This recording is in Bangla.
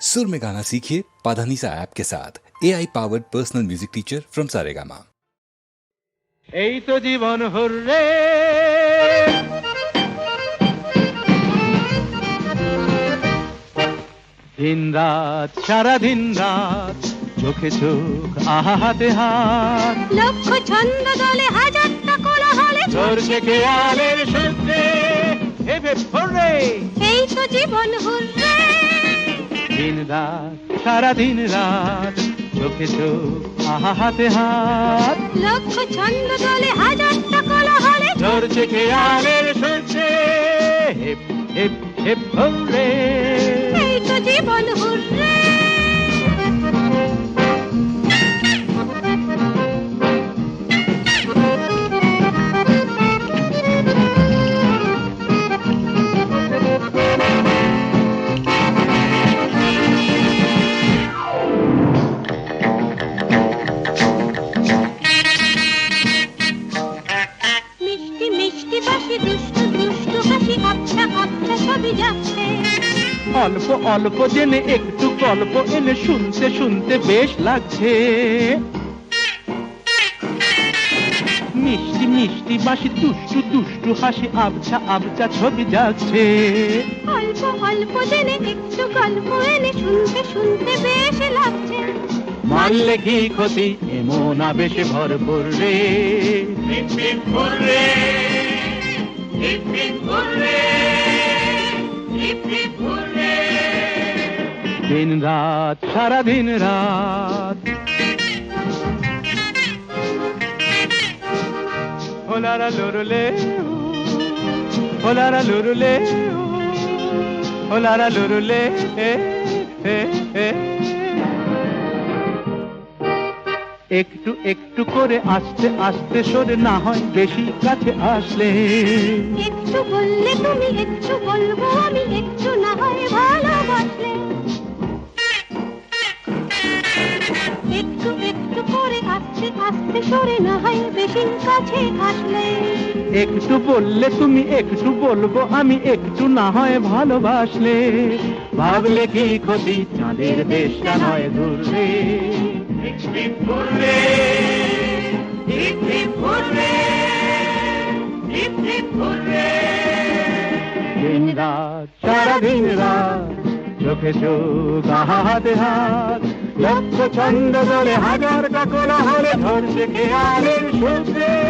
सुर में गाना सीखिए पाधानीसा ऐप के साथ A I powered personal music teacher from Saregama এই তো জীবন হুররে দিন রাত সারা দিন রাত চোখে চোখ আহা হাতে হাত লক্ষ ছন্দ দলে হাজারটা কোলাহলে চলছে খেয়ালের সূত্রে হেবে হুররে এই তো জীবন হুররে দিন রাত সারা দিন রাত চোখে চোখ আহা হাতে হাত। লক্ষ ছন্দ দলে হাজারটা কোলাহলে। চলছে খেয়ালের সরছে হেপ হেপ হেপ সবই যাচ্ছে অল্প অল্প জেনে একটু গল্প এনে শুনতে শুনতে বেশ লাগছে মিষ্টি মিষ্টি বাসি দুষ্টু দুষ্টু হাসি আবছা আবছা ছবি যাচ্ছে অল্প অল্প জেনে একটু গল্প এনে শুনতে শুনতে বেশ লাগছে মানলে কি ক্ষতি এমন আবেশে ভরপুর রে দিন রাত, সারা দিন রাত হোলারা লুরুলে হোলারা লুরুলে হোলারা লুরুলে। একটু একটু করে আস্তে আস্তে সরে না হয়, বেশি কাছে আসলে একটু বললে তুমি, একটু বলব আমি, একটু আস্তে সরে না হয় বেশি কাছে আসলে। একটু বললে তুমি একটু বলব আমি একটু না হয় ভালোবাসলে। ভাবলে কি ক্ষতি চাঁদের দেশটা নয় ঘুরবে দিন রাত সারা দিন রাত চোখে চোখ হাতে হাত। লক্ষ ছন্দ দলে হাজার কাকলা হলে ধরছে খেয়ালের সূত্রে